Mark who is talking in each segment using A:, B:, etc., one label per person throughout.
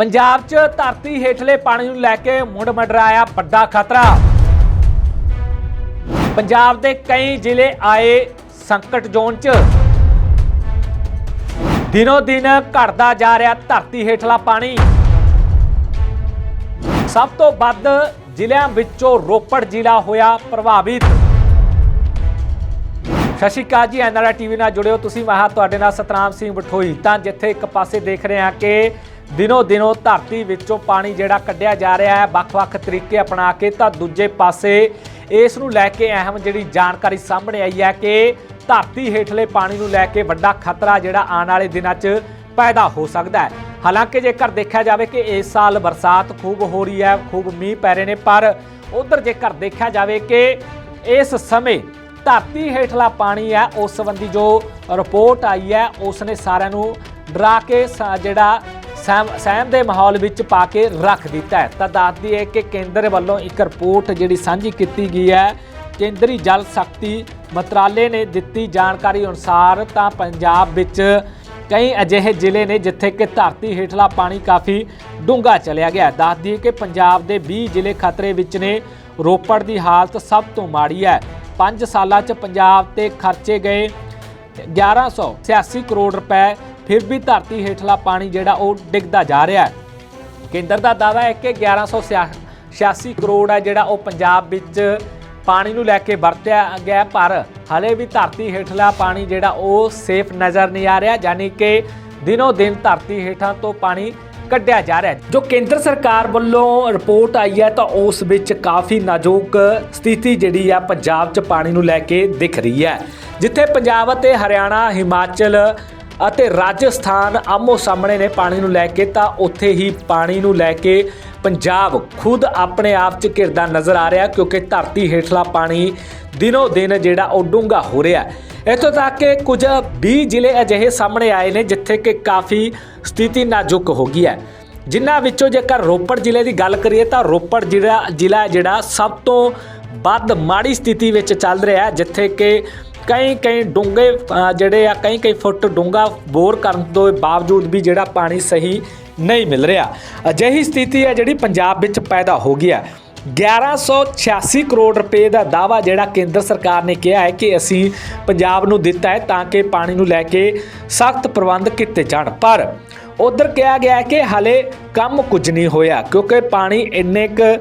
A: ਪੰਜਾਬ 'ਚ ਧਰਤੀ ਹੇਠਲੇ ਪਾਣੀ ਨੂੰ ਲੈ ਕੇ ਮੁੜ ਮਡਰਾਇਆ ਵੱਡਾ ਖਤਰਾ। ਪੰਜਾਬ ਦੇ ਕਈ ਜ਼ਿਲ੍ਹੇ ਆਏ ਸੰਕਟ ਜ਼ੋਨ 'ਚ। ਦਿਨੋ ਦਿਨ ਘਟਦਾ ਜਾ ਰਿਹਾ ਧਰਤੀ ਹੇਠਲਾ ਪਾਣੀ। ਸਭ ਤੋਂ ਵੱਧ ਜ਼ਿਲ੍ਹਿਆਂ ਵਿੱਚੋਂ ਰੋਪੜ ਜ਼ਿਲ੍ਹਾ ਹੋਇਆ ਪ੍ਰਭਾਵਿਤ। ਸਤਿ ਸ਼੍ਰੀ ਅਕਾਲ ਜੀ ਐਨਆਰਆ ਟੀਵੀ ਨਾਲ ਜੁੜਿਓ ਤੁਸੀਂ, ਮੈਂ ਹਾਂ ਤੁਹਾਡੇ ਨਾਲ ਸਤਨਾਮ ਸਿੰਘ ਬਠੋਈ। ਤਾਂ ਜਿੱਥੇ ਇੱਕ ਪਾਸੇ ਦੇਖ ਰਹੇ ਹਾਂ ਕਿ ਦਿਨੋ ਦਿਨੋ ਧਰਤੀ ਵਿੱਚੋਂ ਪਾਣੀ ਜਿਹੜਾ ਕੱਢਿਆ ਜਾ ਰਿਹਾ ਹੈ, ਵੱਖ-ਵੱਖ ਤਰੀਕੇ ਅਪਣਾ ਕੇ ਤਾਂ ਦੂਜੇ ਪਾਸੇ ਇਸ ਨੂੰ ਲੈ ਕੇ ਅਹਿਮ ਜਿਹੜੀ ਜਾਣਕਾਰੀ ਸਾਹਮਣੇ ਆਈ ਹੈ ਕਿ ਧਰਤੀ ਹੇਠਲੇ ਪਾਣੀ ਨੂੰ ਲੈ ਕੇ ਵੱਡਾ ਖਤਰਾ ਜਿਹੜਾ ਆਉਣ ਵਾਲੇ ਦਿਨਾਂ 'ਚ ਪੈਦਾ ਹੋ ਸਕਦਾ ਹੈ। ਹਾਲਾਂਕਿ ਜੇਕਰ ਦੇਖਿਆ ਜਾਵੇ ਕਿ ਇਸ ਸਾਲ ਬਰਸਾਤ ਖੂਬ ਹੋ ਰਹੀ ਹੈ, ਖੂਬ ਮੀਂਹ ਪੈ ਰਹੇ ਨੇ, ਪਰ ਉਧਰ ਜੇਕਰ ਦੇਖਿਆ ਜਾਵੇ ਕਿ ਇਸ ਸਮੇਂ ਧਰਤੀ ਹੇਠਲਾ ਪਾਣੀ ਹੈ, ਉਸ ਸੰਬੰਧੀ ਜੋ ਰਿਪੋਰਟ ਆਈ ਹੈ ਉਸ ਨੇ ਸਾਰਿਆਂ ਨੂੰ ਡਰਾ ਕੇ ਸ- ਜਿਹੜਾ ਸਹਿਮ ਸਹਿਮ ਦੇ ਮਾਹੌਲ ਵਿੱਚ ਪਾ ਕੇ ਰੱਖ ਦਿੱਤਾ ਹੈ। ਤਾਂ ਦੱਸਦੀ ਹੈ ਕਿ ਕੇਂਦਰ ਵੱਲੋਂ ਇੱਕ ਰਿਪੋਰਟ ਜਿਹੜੀ ਸਾਂਝੀ ਕੀਤੀ ਗਈ ਹੈ, ਕੇਂਦਰੀ ਜਲ ਸ਼ਕਤੀ ਮੰਤਰਾਲੇ ਨੇ ਦਿੱਤੀ ਜਾਣਕਾਰੀ ਅਨੁਸਾਰ ਤਾਂ ਪੰਜਾਬ ਵਿੱਚ ਕਈ ਅਜਿਹੇ ਜ਼ਿਲ੍ਹੇ ਨੇ ਜਿੱਥੇ ਕਿ ਧਰਤੀ ਹੇਠਲਾ ਪਾਣੀ ਕਾਫੀ ਡੂੰਘਾ ਚਲਿਆ ਗਿਆ ਹੈ। ਦੱਸ ਦਈਏ ਕਿ ਪੰਜਾਬ ਦੇ 20 ਜ਼ਿਲ੍ਹੇ ਖਤਰੇ ਵਿੱਚ ਨੇ। ਰੋਪੜ ਦੀ ਹਾਲਤ ਸਭ ਤੋਂ ਮਾੜੀ ਹੈ। 5 ਸਾਲਾਂ 'ਚ ਪੰਜਾਬ ਤੇ ਖਰਚੇ ਗਏ 1186 ਕਰੋੜ ਰੁਪਏ ਫਿਰ ਵੀ ਧਰਤੀ ਹੇਠਲਾ ਪਾਣੀ ਜਿਹੜਾ ਉਹ ਡਿੱਗਦਾ ਜਾ ਰਿਹਾ ਹੈ। ਕੇਂਦਰ ਦਾ ਦਾਅਵਾ ਹੈ ਕਿ 1186 ਕਰੋੜ ਹੈ ਜਿਹੜਾ ਉਹ ਪੰਜਾਬ ਵਿੱਚ ਪਾਣੀ ਨੂੰ ਲੈ ਕੇ ਵਰਤਿਆ ਗਿਆ, ਪਰ ਹਲੇ ਵੀ ਧਰਤੀ ਹੇਠਲਾ ਪਾਣੀ ਜਿਹੜਾ ਉਹ ਸੇਫ ਨਜ਼ਰ ਨਹੀਂ ਆ ਰਿਹਾ, ਯਾਨੀ ਕਿ ਦਿਨੋ ਦਿਨ ਧਰਤੀ ਹੇਠਾਂ ਤੋਂ ਪਾਣੀ ਕੱਢਿਆ ਜਾ ਰਿਹਾ ਜੋ ਕੇਂਦਰ ਸਰਕਾਰ ਵੱਲੋਂ ਰਿਪੋਰਟ ਆਈ ਹੈ ਤਾਂ ਉਸ ਵਿੱਚ ਕਾਫੀ ਨਾਜ਼ੁਕ ਸਥਿਤੀ ਜਿਹੜੀ ਆ ਪੰਜਾਬ 'ਚ ਪਾਣੀ ਨੂੰ ਲੈ ਕੇ ਦਿਖ ਰਹੀ ਹੈ, ਜਿੱਥੇ ਪੰਜਾਬ ਅਤੇ ਹਰਿਆਣਾ, ਹਿਮਾਚਲ ਅਤੇ ਰਾਜਸਥਾਨ ਆਮੋ ਸਾਹਮਣੇ ਨੇ ਪਾਣੀ ਨੂੰ ਲੈ ਕੇ, ਤਾਂ ਉੱਥੇ ਹੀ ਪਾਣੀ ਨੂੰ ਲੈ ਕੇ ਪੰਜਾਬ ਖੁਦ ਆਪਣੇ ਆਪ 'ਚ ਘਿਰਦਾ ਨਜ਼ਰ ਆ ਰਿਹਾ, ਕਿਉਂਕਿ ਧਰਤੀ ਹੇਠਲਾ ਪਾਣੀ ਦਿਨੋ ਦਿਨ ਜਿਹੜਾ ਉਹ ਡੂੰਘਾ ਹੋ ਰਿਹਾ ਹੈ। ਇੱਥੋਂ ਤੱਕ ਕਿ ਕੁਝ 20 ਜ਼ਿਲ੍ਹੇ ਅਜਿਹੇ ਸਾਹਮਣੇ ਆਏ ਨੇ, ਜਿੱਥੇ ਕਿ ਕਾਫੀ ਸਥਿਤੀ ਨਾਜ਼ੁਕ ਹੋ ਗਈ ਹੈ। ਜਿਨ੍ਹਾਂ ਵਿੱਚੋਂ ਜੇਕਰ ਰੋਪੜ ਜ਼ਿਲ੍ਹੇ ਦੀ ਗੱਲ ਕਰੀਏ, ਤਾਂ ਰੋਪੜ ਜਿਹੜਾ ਜ਼ਿਲ੍ਹਾ ਹੈ ਜਿਹੜਾ ਸਭ ਤੋਂ ਵੱਧ ਮਾੜੀ ਸਥਿਤੀ ਵਿੱਚ ਚੱਲ ਰਿਹਾ ਜਿੱਥੇ ਕਿ ਕਈ ਕਈ ਡੂੰਘੇ ਜਿਹੜੇ ਆ ਕਈ ਕਈ ਫੁੱਟ ਡੂੰਘਾ ਬੋਰ ਕਰਨ ਤੋਂ ਬਾਵਜੂਦ ਵੀ ਜਿਹੜਾ ਪਾਣੀ ਸਹੀ ਨਹੀਂ ਮਿਲ ਰਿਹਾ। ਅਜਿਹੀ ਸਥਿਤੀ ਹੈ ਜਿਹੜੀ ਪੰਜਾਬ ਵਿੱਚ ਪੈਦਾ ਹੋ ਗਈ ਹੈ। 1186 ਕਰੋੜ ਰੁਪਏ ਦਾ ਦਾਵਾ ਜਿਹੜਾ ਕੇਂਦਰ ਸਰਕਾਰ ਨੇ ਕਿਹਾ ਹੈ ਕਿ ਅਸੀਂ ਪੰਜਾਬ ਨੂੰ ਦਿੱਤਾ ਹੈ ਤਾਂ ਕਿ ਪਾਣੀ ਨੂੰ ਲੈ ਕੇ ਸਖਤ ਪ੍ਰਬੰਧ ਕੀਤੇ ਜਾਣ। ਪਰ ਉਧਰ ਕਿਹਾ ਗਿਆ ਕਿ ਹਲੇ ਕੰਮ ਕੁਝ ਨਹੀਂ ਹੋਇਆ, ਕਿਉਂਕਿ ਪਾਣੀ ਇੰਨੇ ਕੁ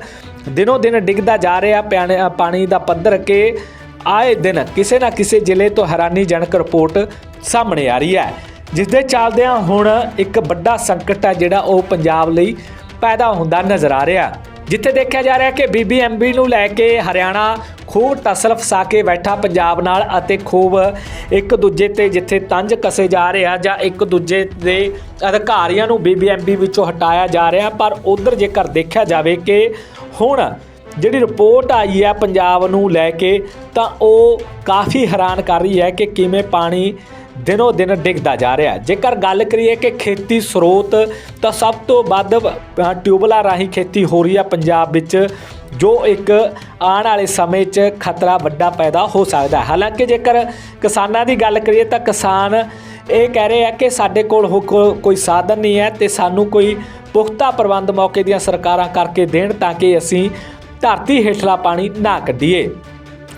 A: ਦਿਨੋਂ ਦਿਨ ਡਿੱਗਦਾ ਜਾ ਰਿਹਾ, ਪਿਆਣੇ- ਪਾਣੀ ਦਾ ਪੱਧਰ ਕਿ ਆਏ ਦਿਨ ਕਿਸੇ ਨਾ ਕਿਸੇ ਜ਼ਿਲ੍ਹੇ ਤੋਂ ਹੈਰਾਨੀਜਨਕ ਰਿਪੋਰਟ ਸਾਹਮਣੇ ਆ ਰਹੀ ਹੈ ਜਿਸ ਦੇ ਚੱਲਦਿਆਂ ਹੁਣ ਇੱਕ ਵੱਡਾ ਸੰਕਟ ਹੈ ਜਿਹੜਾ ਉਹ ਪੰਜਾਬ ਲਈ ਪੈਦਾ ਹੁੰਦਾ ਨਜ਼ਰ ਆ ਰਿਹਾ। ਜਿੱਥੇ ਦੇਖਿਆ ਜਾ ਰਿਹਾ ਕਿ ਬੀਬੀਐਮਬੀ ਨੂੰ ਲੈ ਕੇ ਹਰਿਆਣਾ ਖੂਬ ਟਸਲ ਫਸਾ ਕੇ ਬੈਠਾ ਪੰਜਾਬ ਨਾਲ ਅਤੇ ਖੂਬ ਇੱਕ ਦੂਜੇ ਤੇ ਜਿੱਥੇ ਤੰਜ ਕਸੇ ਜਾ ਰਹੇ ਆ ਜਾਂ ਇੱਕ ਦੂਜੇ ਦੇ ਅਧਿਕਾਰੀਆਂ ਨੂੰ ਬੀਬੀਐਮਬੀ ਵਿੱਚੋਂ ਹਟਾਇਆ ਜਾ ਰਿਹਾ, ਪਰ ਉਧਰ ਜੇਕਰ ਦੇਖਿਆ ਜਾਵੇ ਕਿ ਹੁਣ ਜਿਹੜੀ ਰਿਪੋਰਟ ਆਈ ਹੈ ਪੰਜਾਬ ਨੂੰ ਲੈ ਕੇ ਤਾਂ ਉਹ ਕਾਫੀ ਹੈਰਾਨ ਕਰ ਰਹੀ ਹੈ ਕਿ ਕਿਵੇਂ ਪਾਣੀ ਦਿਨੋ ਦਿਨ ਡਿੱਗਦਾ ਜਾ ਰਿਹਾ ਹੈ। ਜੇਕਰ ਗੱਲ ਕਰੀਏ ਕਿ ਖੇਤੀ ਸਰੋਤ ਤਾਂ ਸਭ ਤੋਂ ਵੱਧ ਅ, ਰਾਹੀਂ ਖੇਤੀ ਹੋ ਰਹੀ ਹੈ ਪੰਜਾਬ ਵਿੱਚ ਜੋ ਇੱਕ ਆਉਣ ਵਾਲੇ ਸਮੇਂ 'ਚ ਖਤਰਾ ਵੱਡਾ ਪੈਦਾ ਹੋ ਸਕਦਾ ਹੈ। ਹਾਲਾਂਕਿ ਜੇਕਰ ਕਿਸਾਨਾਂ ਦੀ ਗੱਲ ਕਰੀਏ ਤਾਂ ਕਿਸਾਨ ਇਹ ਕਹਿ ਰਹੇ ਆ ਕਿ ਸਾਡੇ ਕੋਲ ਹੋ- ਕੋਈ ਸਾਧਨ ਨਹੀਂ ਹੈ ਤੇ ਸਾਨੂੰ ਕੋਈ ਪੁਖਤਾ ਪ੍ਰਬੰਧ ਮੌਕੇ ਦੀਆਂ ਸਰਕਾਰਾਂ ਕਰਕੇ ਦੇਣ ਤਾਂ ਕਿ ਅਸੀਂ ਧਰਤੀ ਹੇਠਲਾ ਪਾਣੀ ਨਾ ਕੱਢੀਏ।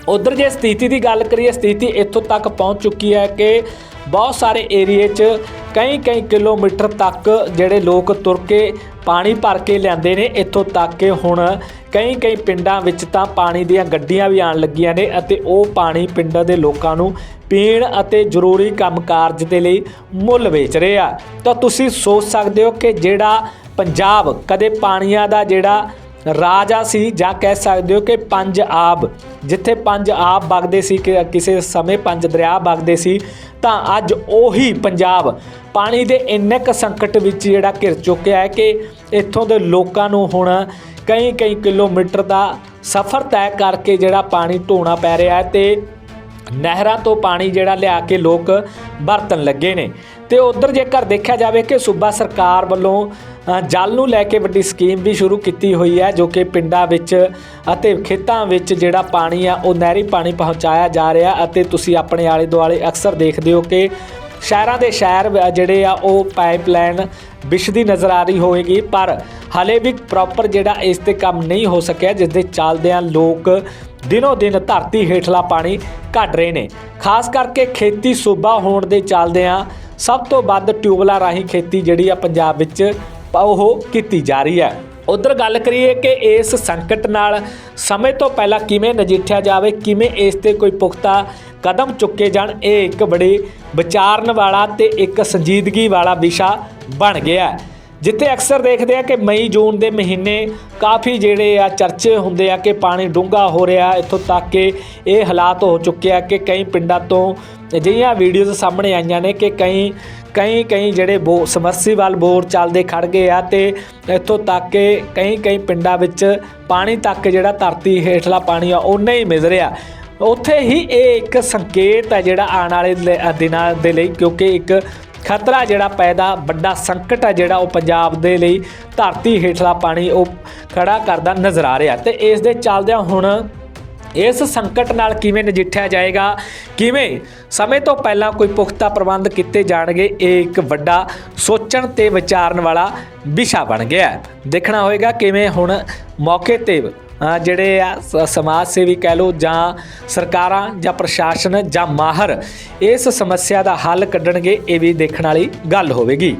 A: ਉਧਰ ਜੇ ਸਥਿਤੀ ਦੀ ਗੱਲ ਕਰੀਏ, ਸਥਿਤੀ ਇੱਥੋਂ ਤੱਕ ਪਹੁੰਚ ਚੁੱਕੀ ਹੈ ਕਿ ਬਹੁਤ ਸਾਰੇ ਏਰੀਏ 'ਚ ਕਈ ਕਈ ਕਿਲੋਮੀਟਰ ਤੱਕ ਜਿਹੜੇ ਲੋਕ ਤੁਰ ਕੇ ਪਾਣੀ ਭਰ ਕੇ ਲਿਆਂਦੇ ਨੇ, ਇੱਥੋਂ ਤੱਕ ਕਿ ਹੁਣ ਕਈ ਕਈ ਪਿੰਡਾਂ ਵਿੱਚ ਤਾਂ ਪਾਣੀ ਦੀਆਂ ਗੱਡੀਆਂ ਵੀ ਆਉਣ ਲੱਗੀਆਂ ਨੇ ਅਤੇ ਉਹ ਪਾਣੀ ਪਿੰਡਾਂ ਦੇ ਲੋਕਾਂ ਨੂੰ ਪੀਣ ਅਤੇ ਜ਼ਰੂਰੀ ਕੰਮਕਾਜ ਦੇ ਲਈ ਮੁੱਲ ਵੇਚ ਰਹੇ ਆ। ਤਾਂ ਤੁਸੀਂ ਸੋਚ ਸਕਦੇ ਹੋ ਕਿ ਜਿਹੜਾ ਪੰਜਾਬ ਕਦੇ ਪਾਣੀਆਂ ਦਾ ਜਿਹੜਾ ਰਾਜਾ ਸੀ ਜਾਂ ਕਹਿ ਸਕਦੇ ਹੋ ਕਿ ਪੰਜ ਆਬ। ਜਿੱਥੇ ਪੰਜ ਆਬ ਵਗਦੇ ਸੀ ਕਿ ਕਿਸੇ ਸਮੇਂ ਪੰਜ ਦਰਿਆ ਵਗਦੇ ਸੀ, ਤਾਂ ਅੱਜ ਉਹੀ ਪੰਜਾਬ। ਪਾਣੀ ਦੇ ਇੰਨੇ ਕੁ ਸੰਕਟ ਵਿੱਚ ਜਿਹੜਾ ਘਿਰ ਚੁੱਕਿਆ ਹੈ ਕਿ ਇੱਥੋਂ ਦੇ ਲੋਕਾਂ ਨੂੰ ਹੁਣ ਕਈ ਕਈ ਕਿਲੋਮੀਟਰ ਦਾ ਸਫ਼ਰ ਤੈਅ ਕਰਕੇ ਜਿਹੜਾ ਪਾਣੀ ਢੋਣਾ ਪੈ ਰਿਹਾ ਹੈ ਤੇ ਨਹਿਰਾਂ ਤੋਂ ਪਾਣੀ ਜਿਹੜਾ ਲਿਆ ਕੇ ਲੋਕ ਵਰਤਣ ਲੱਗੇ ਨੇ। ਤੇ ਉਧਰ ਜੇਕਰ ਦੇਖਿਆ ਜਾਵੇ ਕਿ ਸੂਬਾ ਸਰਕਾਰ ਵੱਲੋਂ ਜਲ ਨੂੰ ਲੈ ਕੇ ਵੱਡੀ ਸਕੀਮ ਵੀ ਸ਼ੁਰੂ ਕੀਤੀ ਹੋਈ ਹੈ, ਜੋ ਕਿ ਪਿੰਡਾਂ ਵਿੱਚ ਅਤੇ ਖੇਤਾਂ ਵਿੱਚ ਜਿਹੜਾ ਪਾਣੀ ਆ, ਉਹ ਨਹਿਰੀ ਪਾਣੀ ਪਹੁੰਚਾਇਆ ਜਾ ਰਿਹਾ। ਅਤੇ ਤੁਸੀਂ ਆਪਣੇ ਆਲੇ ਦੁਆਲੇ ਅਕਸਰ ਦੇਖਦੇ ਹੋ ਕਿ ਸ਼ਹਿਰਾਂ ਦੇ ਸ਼ਹਿਰ ਜਿਹੜੇ ਆ, ਉਹ ਪਾਈਪਲਾਈਨ ਵਿਛਦੀ ਨਜ਼ਰ ਆ ਰਹੀ ਹੋਵੇਗੀ, ਪਰ ਹਲੇ ਵੀ ਪ੍ਰੋਪਰ ਜਿਹੜਾ ਇਸ ਤੇ ਕੰਮ ਨਹੀਂ ਹੋ ਸਕਿਆ, ਜਿਸ ਦੇ ਚੱਲਦਿਆਂ ਲੋਕ ਦਿਨੋ ਦਿਨ ਧਰਤੀ ਹੇਠਲਾ ਪਾਣੀ ਘਟ ਰਹੇ ਨੇ। ਖਾਸ ਕਰਕੇ ਖੇਤੀ ਸੂਬਾ ਹੋਣ ਦੇ ਚੱਲਦਿਆਂ ਸਭ ਤੋਂ ਵੱਧ ਟਿਊਬਲਾਂ ਰਾਹੀਂ ਖੇਤੀ ਜਿਹੜੀ ਆ ਪੰਜਾਬ ਵਿੱਚ ਉਹ ਕੀਤੀ ਜਾ ਰਹੀ ਹੈ। ਉਧਰ ਗੱਲ ਕਰੀਏ ਕਿ ਇਸ ਸੰਕਟ ਨਾਲ ਸਮੇਂ ਤੋਂ ਪਹਿਲਾਂ ਕਿਵੇਂ ਨਜਿੱਠਿਆ ਜਾਵੇ, ਕਿਵੇਂ ਇਸ ਤੇ ਕੋਈ ਪੁਖਤਾ ਕਦਮ ਚੁੱਕੇ ਜਾਣ, ਇਹ ਇੱਕ ਬੜੇ ਵਿਚਾਰਨ ਵਾਲਾ ਤੇ ਇੱਕ ਸੰਜੀਦਗੀ ਵਾਲਾ ਵਿਸ਼ਾ ਬਣ ਗਿਆ ਜਿੱਥੇ ਅਕਸਰ ਦੇਖਦੇ ਆ ਕਿ ਮਈ, ਜੂਨ ਦੇ ਮਹੀਨੇ ਕਾਫੀ ਜਿਹੜੇ ਆ ਚਰਚੇ ਹੁੰਦੇ ਆ ਕਿ ਪਾਣੀ ਡੂੰਘਾ ਹੋ ਰਿਹਾ, ਇੱਥੋਂ ਤੱਕ ਕਿ ਇਹ ਹਾਲਾਤ ਹੋ ਚੁੱਕੇ ਆ ਕਿ ਕਈ ਪਿੰਡਾਂ ਤੋਂ ਅਜਿਹੀਆਂ ਵੀਡੀਓਜ਼ ਸਾਹਮਣੇ ਆਈਆਂ ਨੇ ਕਿ ਕਈ ਕਈ ਕਈ ਜਿਹੜੇ ਬੋ ਸਮਰਸੀਬਲ ਬੋਰ ਚੱਲਦੇ ਖੜ ਗਏ ਆ ਤੇ ਇੱਥੋਂ ਤੱਕ ਕਿ ਕਈ ਕਈ ਪਿੰਡਾਂ ਵਿੱਚ ਪਾਣੀ ਤੱਕ ਜਿਹੜਾ ਧਰਤੀ ਹੇਠਲਾ ਪਾਣੀ ਆ ਉਹਨਾਂ ਹੀ ਮਿਲ ਰਿਹਾ। ਉੱਥੇ ਹੀ ਇਹ ਇੱਕ ਸੰਕੇਤ ਹੈ ਜਿਹੜਾ ਆਉਣ ਵਾਲੇ ਲ- ਦਿਨਾਂ ਦੇ ਲਈ, ਕਿਉਂਕਿ ਇੱਕ ਖਤਰਾ ਜਿਹੜਾ ਪੈਦਾ, ਵੱਡਾ ਸੰਕਟ ਹੈ ਜਿਹੜਾ ਉਹ ਪੰਜਾਬ ਦੇ ਲਈ ਧਰਤੀ ਹੇਠਲਾ ਪਾਣੀ ਉਹ ਖੜਾ ਕਰਦਾ ਨਜ਼ਰ ਆ ਰਿਹਾ। ਤੇ ਇਸ ਦੇ ਚੱਲਦਿਆਂ ਹੁਣ ਇਸ ਸੰਕਟ ਨਾਲ ਕਿਵੇਂ ਨਜਿੱਠਿਆ ਜਾਏਗਾ? ਕਿਵੇਂ ਸਮੇਂ ਤੋਂ ਪਹਿਲਾਂ ਕੋਈ ਪੁਖਤਾ ਪ੍ਰਬੰਧ ਕੀਤੇ ਜਾਣਗੇ? ਇਹ ਇੱਕ ਵੱਡਾ ਸੋਚਣ ਤੇ ਵਿਚਾਰਨ ਵਾਲਾ ਵਿਸ਼ਾ ਬਣ ਗਿਆ ਦੇਖਣਾ ਹੋਏਗਾ ਕਿਵੇਂ ਹੁਣ ਮੌਕੇ ਤੇ ਜਿਹੜੇ ਆ ਸ- ਸਮਾਜ ਸੇਵੀ ਕਹਿ ਲਓ ਜਾਂ ਸਰਕਾਰਾਂ ਜਾਂ ਪ੍ਰਸ਼ਾਸਨ ਜਾਂ ਮਾਹਰ ਇਸ ਸਮੱਸਿਆ ਦਾ ਹੱਲ ਕੱਢਣਗੇ, ਇਹ ਵੀ ਦੇਖਣ ਵਾਲੀ ਗੱਲ ਹੋਵੇਗੀ।